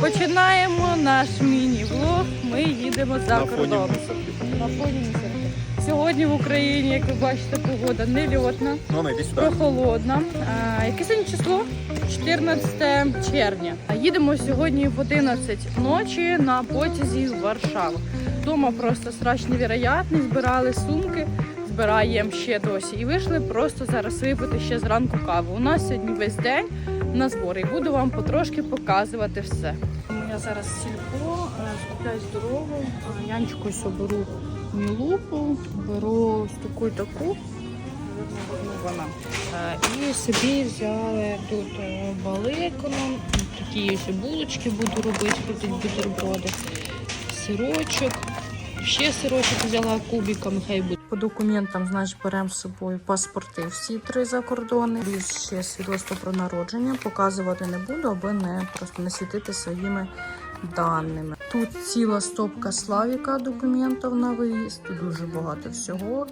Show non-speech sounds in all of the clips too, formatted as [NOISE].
Починаємо наш міні-влог. Ми їдемо за кордон. На фоні мусорки. Сьогодні в Україні, як ви бачите, погода нельотна, Ну, прохолодна. А, яке сьогодні число? 14 червня. А їдемо сьогодні в 11 ночі на потязі в Варшаву. Дома просто страш невероятний, збирали сумки, збираємо ще досі. І вийшли просто зараз випити ще зранку каву. У нас сьогодні весь день на збори. Буду вам потрошки показувати все. Я зараз сільпо, е, скупляюсь дорогу. Е, Янчику ось беру мілупу, беру таку і таку. Вона. Е, І собі взяли тут е, баликоном, такі ось булочки буду робити, крутить бутерброди, сирочок. Ще сирочок взяла кубиками, хай буде. По документам, значить, беремо з собою паспорти всі три закордони. І ще свідоцтво про народження. Показувати не буду, аби не просто не світити своїми даними. Тут ціла стопка славіка документів на виїзд. Тут дуже багато всього.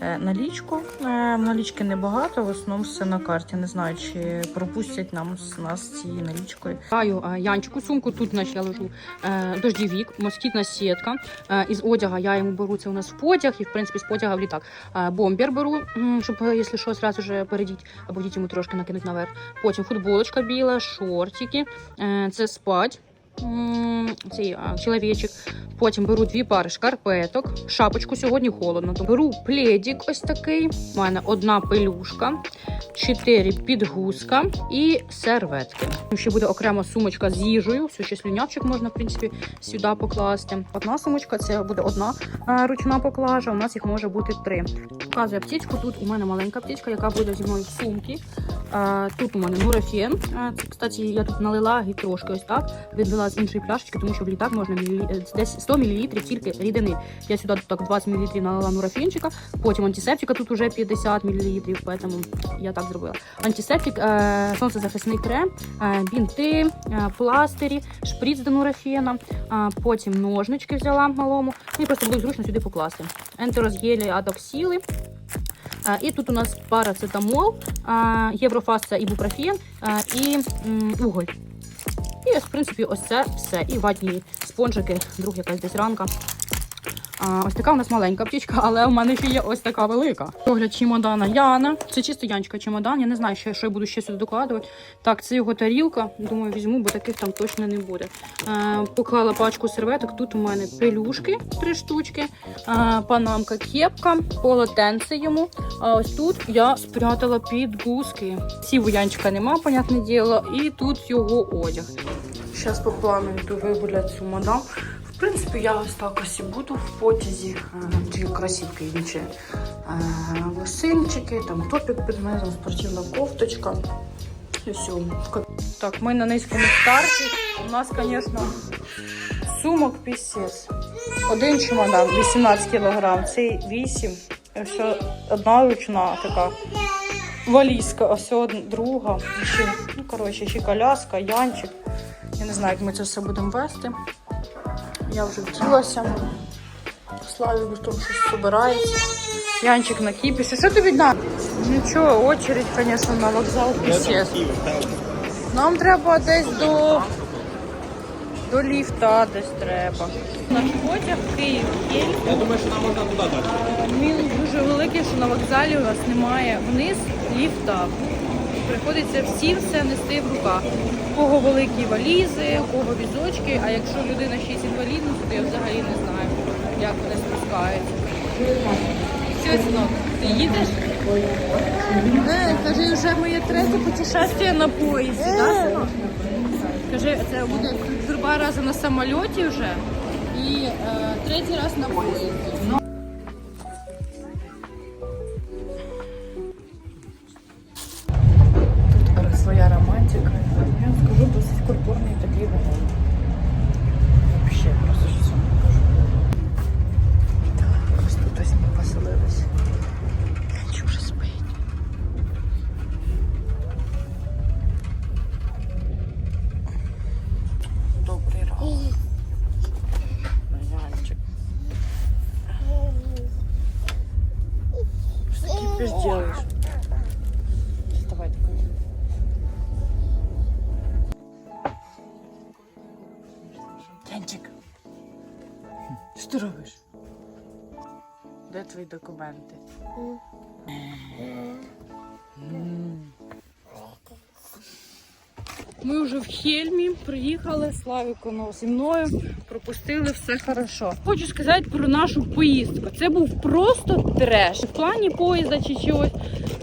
Е, Налічку. Е, Налічки небагато, в основному все на карті. Не знаю, чи пропустять нам нас цією налічкою. Каю е, Янчику сумку, тут значить, я ложу е, дождівік, москітна сітка. Е, із одяга я йому беру це у нас в потяг, і в принципі з потяга в літак. Е, бомбер беру, щоб, е, якщо що, зразу же перейдіть, або діть йому трошки накинуть наверх. Потім футболочка біла, шортики, е, це спать. Цей а, чоловічик. Потім беру дві пари шкарпеток, шапочку сьогодні холодно. Беру пледик ось такий. У мене одна пелюшка, чотири підгузка і серветки. Ще буде окрема сумочка з їжею. Все ще слюнявчик можна, в принципі, сюди покласти. Одна сумочка це буде одна ручна поклажа. У нас їх може бути три. Показую аптечку. Тут у мене маленька аптечка, яка буде зі мною в сумці. Тут у мене нурофен. Кстати, я тут налила і трошки ось так. Відлила з іншої пляшечки, тому що в літак можна е, десь 100 мл тільки рідини. Я сюди так 20 мл налила нурофенчика, потім антисептика тут уже 50 мл, тому я так зробила. Антисептик, е, сонцезахисний крем, е, бінти, пластирі, шприц до нурофена, потім ножнички взяла малому. Ну і просто буде зручно сюди покласти. Ентерозгелі адоксіли. І тут у нас парацетамол, єврофаса ібупрофен е, і уголь. І ось, в принципі, ось це все. І ватні спонжики, друг якась десь ранка. А, ось така у нас маленька птічка, але у мене ще є ось така велика. Погляд чемодана Яна. Це чисто Янчика чемодан. Я не знаю, що, що я буду ще сюди докладувати. Так, це його тарілка. Думаю, візьму, бо таких там точно не буде. Е, поклала пачку серветок. Тут у мене пелюшки, три штучки, е, панамка, кепка, полотенце йому. А ось тут я спрятала підгузки. Сів у Янчика нема, понятне діло, і тут його одяг. Зараз по плану йду вигуляти цю мадам. Принципі, я ось так ось і буду в потязі. Е, Чи кросівки інші. Е, Лосинчики, там топік під низом, спортивна кофточка. Все. Так, ми на низькому старті. У нас, звісно, сумок пісець. Один чемодан 18 кг, цей 8. І все одна ручна така. Валізка, ось одна, друга. Ще, ну, коротше, ще коляска, янчик. Я не знаю, як ми це все будемо вести. Я вже втілася. Славі там щось збирається. Янчик на кіпісі. Що тобі дам? Нічого, очередь, звісно, на вокзал пісець. Нам треба десь до, до ліфта десь треба. Наш потяг Київ Київ. Я думаю, що нам можна туди дати. Він дуже великий, що на вокзалі у нас немає вниз ліфта. Приходиться всі все нести в руках. У кого великі валізи, у кого візочки, а якщо людина ще з інвалідністю, то я взагалі не знаю, як вони спускаються. Що, синок, ти їдеш? Е, кажи, вже моє третє путешествие на поїзді, да, синок? Кажи, це буде два рази на самольоті вже і е, третій раз на поїзді. Твої документи? Ми вже в Хельмі приїхали, Славіко ну, зі мною, пропустили все хорошо. Хочу сказати про нашу поїздку. Це був просто треш. В плані поїзда чи чогось,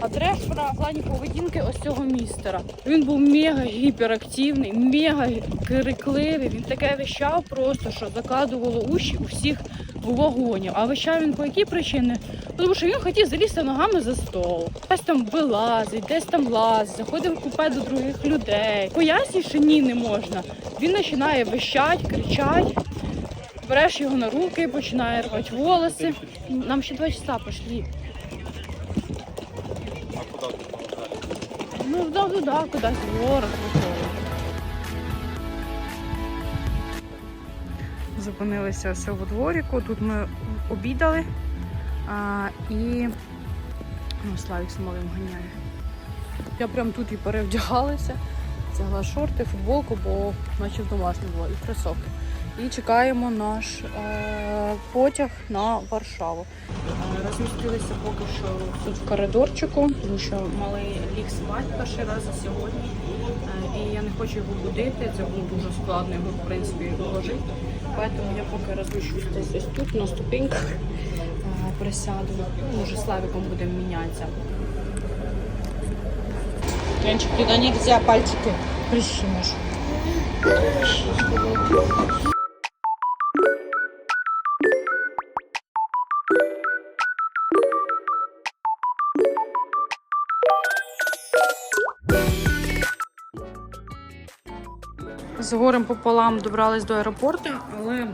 а треш в плані поведінки ось цього містера. Він був мега гіперактивний, мега крикливий. Він таке вищав просто, що закладувало уші у всіх у вагоні. А вищав він по якій причині? Тому що він хотів залізти ногами за стол. Десь там вилазить, десь там лазить, заходив в купе до других людей. Пояснює, що ні, не можна. Він починає вищать, кричать. Береш його на руки, починає рвати волоси. Нам ще два часа пішли. А куди? Ну, да, да, кудись в город Зупинилися все у дворіку. Тут ми обідали. А, і ну, Славік з малим ганяє. Я прям тут і перевдягалася. Взяла шорти, футболку, бо наче в домашню було, і кросовки. І чекаємо наш е, потяг на Варшаву. Е, Розмістилися поки що тут в коридорчику, тому що малий ліг спати перший раз за сьогодні. І я не хочу його будити. Це було дуже складно його, в принципі, вложити. Тому я поки розміщусь десь ось тут, на ступеньках. Е, Присяду. Може, славиком будемо мінятися. Янчик, туда нельзя пальчики прищемишь. З горем пополам добрались до аеропорту, але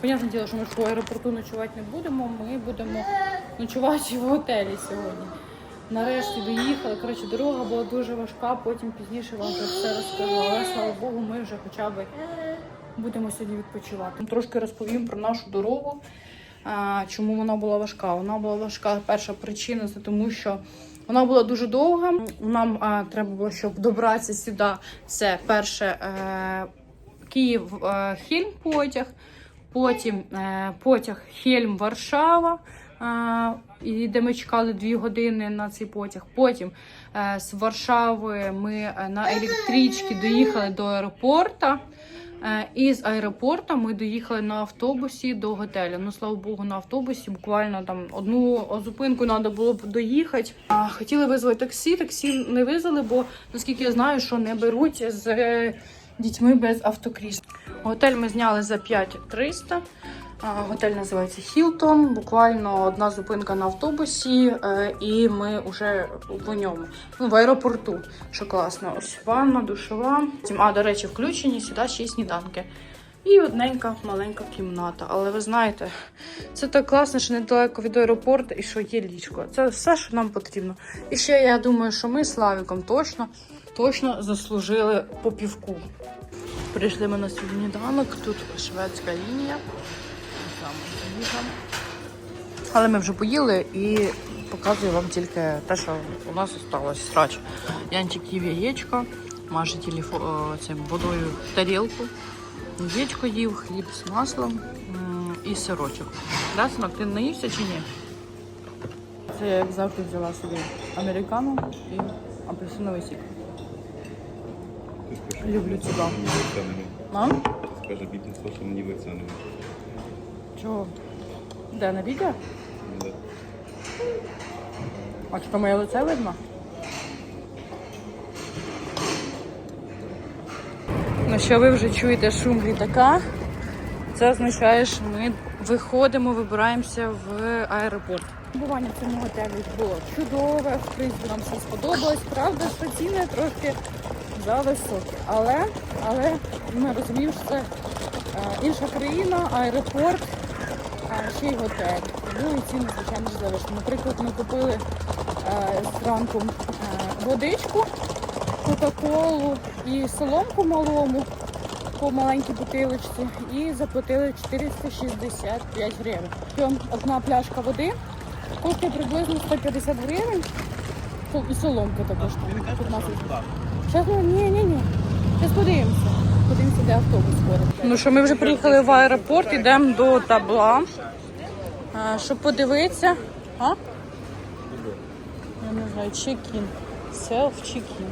понятне діло, що ми в аеропорту ночувати не будемо. Ми будемо ночувати в готелі сьогодні. Нарешті доїхали. Коротше, дорога була дуже важка, потім пізніше вам вже все розкажу. Але слава Богу, ми вже хоча б будемо сьогодні відпочивати. Трошки розповім про нашу дорогу. Чому вона була важка? Вона була важка. Перша причина це тому, що вона була дуже довга. Нам а, треба було, щоб добратися сюди. Це перше е, Київ е, Хельм потяг, потім е, потяг Хельм Варшава. е, І де ми чекали дві години на цей потяг. Потім е, з Варшави ми е, на електричці доїхали до аеропорту. Е, І з аеропорту ми доїхали на автобусі до готелю. Ну, слава Богу, на автобусі буквально там одну зупинку треба було б доїхати. Хотіли визвати таксі, таксі не визвали, бо наскільки я знаю, що не беруть з е, дітьми без автокрісла. Готель ми зняли за 5300. Готель називається Хілтон. Буквально одна зупинка на автобусі, е, і ми вже в ньому. Ну, в аеропорту, що класно. Ось ванна, душова. А, до речі, включені сюди ще сніданки. І одненька маленька кімната. Але ви знаєте, це так класно, що недалеко від аеропорту і що є ліжко. Це все, що нам потрібно. І ще я думаю, що ми з Славіком точно, точно заслужили по півку. Прийшли ми на сніданок, тут шведська лінія. Їжа. Але ми вже поїли і показую вам тільки те, що у нас залишилось срач. Янчик їв яєчко, Маша телефон цим водою тарілку. Яєчко їв, хліб з маслом і сирочок. Да, синок, ти наївся чи ні? Це я як завжди взяла собі американу і апельсиновий сік. Люблю тебе. Мам? Скаже що мені лиця. Чого? Де на відео? А що моє лице видно? Ну що ви вже чуєте шум літака? Це означає, що ми виходимо, вибираємося в аеропорт. Бування в цьому готелі було чудове, в принципі, нам все сподобалось. Правда, що ціни трошки зависокі. Але, але ми розуміємо, що це е, інша країна, аеропорт, ще й готель. Ну і ціни, звичайно завишені. Наприклад, ми купили е, зранку е, водичку, кока-колу і соломку малому по маленькій бутилочці і заплатили 465 гривень. Одна пляшка води коштує приблизно 150 гривень. І соломка також там. 15. Зараз ми ні, ні, ні. Зараз. Подивимося, де автобус ходить. Ну що, ми вже приїхали в аеропорт, йдемо до табла, а, щоб подивитися. А? Я не знаю, чекін. Селф чекін.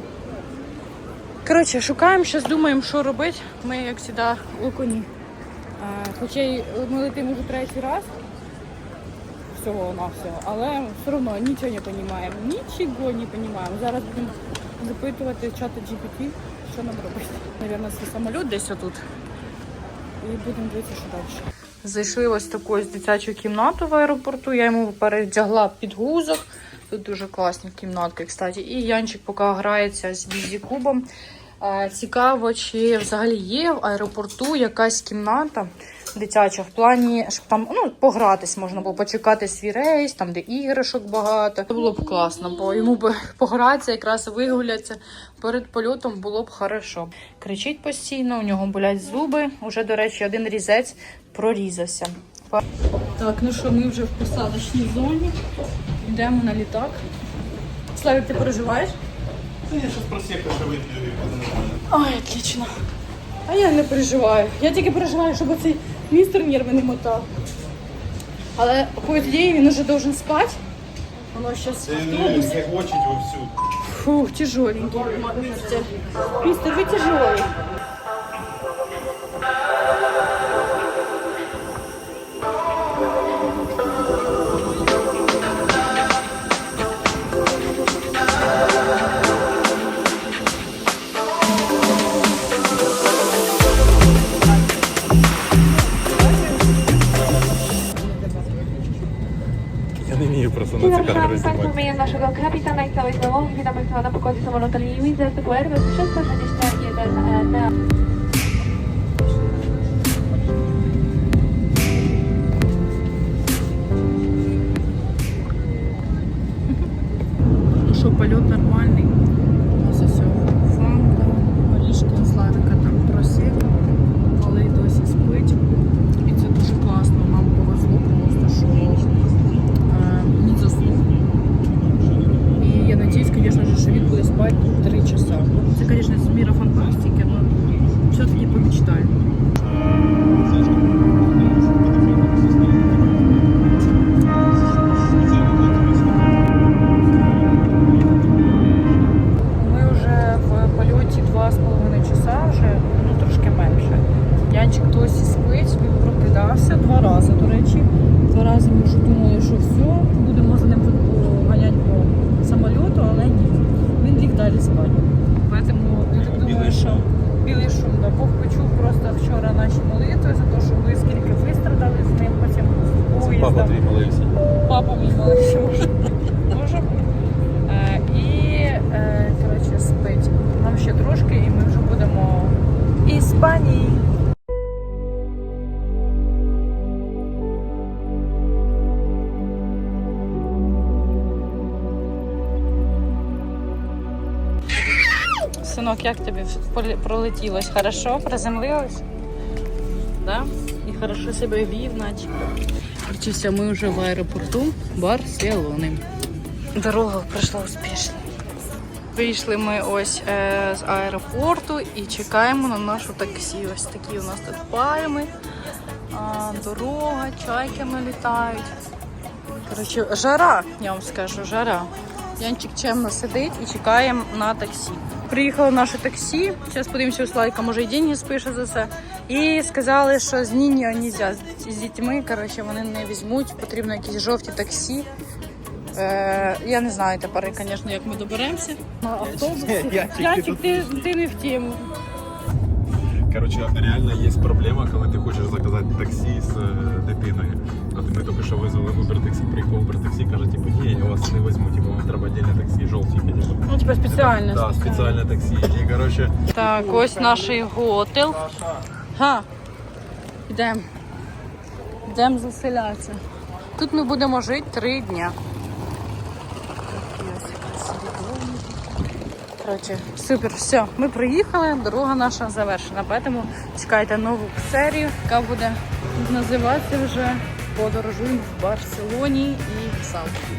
Коротше, шукаємо, зараз думаємо, що робити. Ми, як завжди, у коні. Хоча й ми летимо вже третій раз. Всього на всього, але все одно нічого не розуміємо. Нічого не розуміємо. Зараз будемо запитувати чата GPT, що нам робити. Навірно, свій самоліт десь отут. І будемо дивитися, що далі. Зайшли ось таку дитячу кімнату в аеропорту. Я йому передягла підгузок. Тут дуже класні кімнатки, кстати. І Янчик поки грається з бізі кубом. Е, Цікаво, чи взагалі є в аеропорту якась кімната дитяча в плані, щоб там ну, погратись можна було, почекати свій рейс, там де іграшок багато. Це було б класно, бо йому б [LAUGHS] погратися, якраз вигулятися перед польотом було б хорошо. Кричить постійно, у нього болять зуби. Уже, до речі, один різець прорізався. Так, ну що, ми вже в посадочній зоні. Йдемо на літак. Славік, ти переживаєш? Я зараз просеку ще вип'ю. Ой, отлично. А я не переживаю. Я тільки переживаю, щоб цей містер нерви не мотав. Але по ідеї він уже должен спати. Воно зараз автобус. вовсю. Фух, тяжеленький. Містер, мистер, ви тяжелый. Państwa na pokładzie samolotu linii Wizz typu Airbus 321 neo. Ну що, польот Синок, як тобі пролетілось? Хорошо? Приземлилось? Да? І хорошо себе вів, наче. Короче, ми вже в аеропорту Барселони. Дорога пройшла успішно. Вийшли ми ось е, з аеропорту і чекаємо на нашу таксі. Ось такі у нас тут пальми, а, дорога, чайками літають. Коротше, жара, я вам скажу, жара. Янчик чемно сидить і чекаємо на таксі. Приїхало наше таксі. Зараз подивимося, у Слайка може і деньги спише за це. І сказали, що з Ніні не можна з дітьми. Коротше, вони не візьмуть, потрібно якісь жовті таксі. Е, я не знаю тепер, звісно, як ми доберемося. [LAUGHS] Янчик, ти ти, ти не в тему. Коротше, реально є проблема, коли ти хочеш заказати таксі з е, дитиною. От ми тільки що визвали Uber таксі, приїхав Uber таксі, каже, типу, ні, я вас не візьму, типу, вам треба отдельне таксі, жовтеньке, типу. Ну, типа спеціально. Да, спеціальне таксі. І, коротше, Так, ось наш готел. Га. Йдемо. Йдемо заселятися. Тут ми будемо жити три дня. Такі ось красиві домики. Коротше, супер, все. Ми приїхали, дорога наша завершена. Тому чекайте нову серію, яка буде називатися вже Подорожуємо в Барселоні і в Саут.